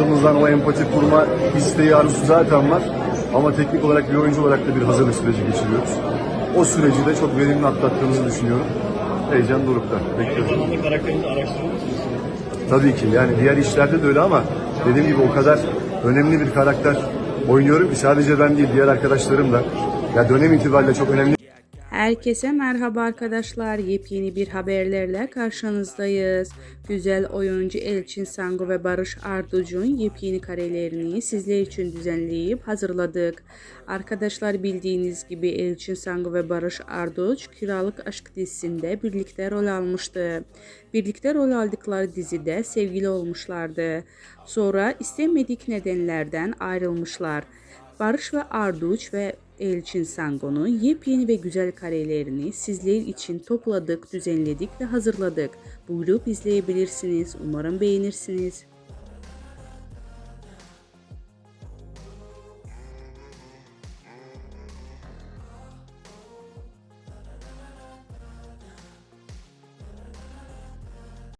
başladığımızdan o empati kurma isteği arzusu zaten var. Ama teknik olarak bir oyuncu olarak da bir hazırlık süreci geçiriyoruz. O süreci de çok verimli atlattığımızı düşünüyorum. Heyecan dorukta. Bekliyorum. Tabii ki yani diğer işlerde de öyle ama dediğim gibi o kadar önemli bir karakter oynuyorum ki sadece ben değil diğer arkadaşlarım da. Ya dönem itibariyle çok önemli Herkese merhaba arkadaşlar. Yepyeni bir haberlerle karşınızdayız. Güzel oyuncu Elçin Sango ve Barış Arduç'un yepyeni karelerini sizler için düzenleyip hazırladık. Arkadaşlar bildiğiniz gibi Elçin Sango ve Barış Arduç Kiralık Aşk dizisinde birlikte rol almıştı. Birlikte rol aldıkları dizide sevgili olmuşlardı. Sonra istemedik nedenlerden ayrılmışlar. Barış ve Arduç ve Elçin Sango'nun yepyeni ve güzel karelerini sizler için topladık, düzenledik ve hazırladık. Buyurup izleyebilirsiniz. Umarım beğenirsiniz.